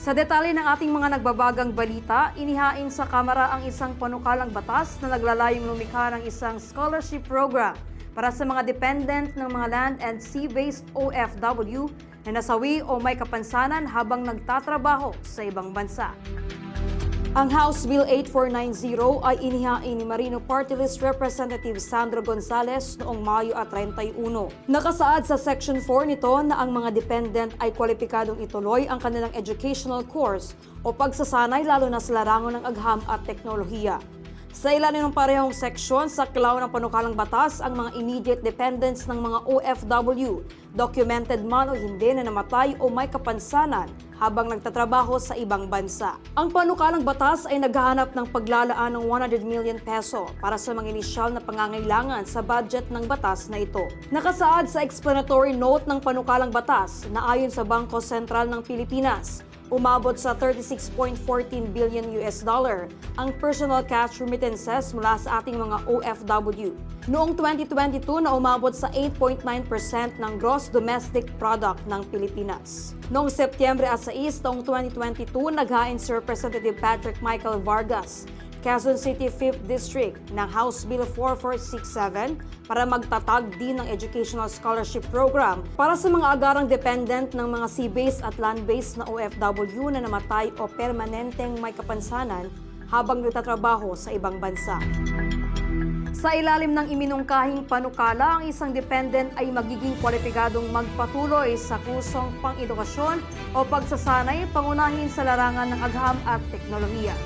Sa detalye ng ating mga nagbabagang balita, inihain sa Kamara ang isang panukalang batas na naglalayong lumikha ng isang scholarship program para sa mga dependent ng mga land and sea-based OFW na nasawi o may kapansanan habang nagtatrabaho sa ibang bansa. Ang House Bill 8490 ay inihain ni Marino Party List Representative Sandro Gonzales noong Mayo at 31. Nakasaad sa Section 4 nito na ang mga dependent ay kwalipikadong ituloy ang kanilang educational course o pagsasanay lalo na sa larangan ng agham at teknolohiya. Sa ilalim ng parehong seksyon, sa klaw ng panukalang batas ang mga immediate dependents ng mga OFW, documented man o hindi na namatay o may kapansanan habang nagtatrabaho sa ibang bansa. Ang panukalang batas ay naghahanap ng paglalaan ng 100 million peso para sa mga inisyal na pangangailangan sa budget ng batas na ito. Nakasaad sa explanatory note ng panukalang batas na ayon sa Bangko Sentral ng Pilipinas, umabot sa 36.14 billion US dollar ang personal cash remittances mula sa ating mga OFW. Noong 2022 na umabot sa 8.9% ng gross domestic product ng Pilipinas. Noong Setyembre at 6 taong 2022, naghain si Representative Patrick Michael Vargas Quezon City 5th District ng House Bill 4467 para magtatag din ng Educational Scholarship Program para sa mga agarang dependent ng mga sea-based at land-based na OFW na namatay o permanenteng may kapansanan habang nagtatrabaho sa ibang bansa. Sa ilalim ng iminungkahing panukala, ang isang dependent ay magiging kwalipikadong magpatuloy sa kursong pang-edukasyon o pagsasanay pangunahin sa larangan ng agham at teknolohiya.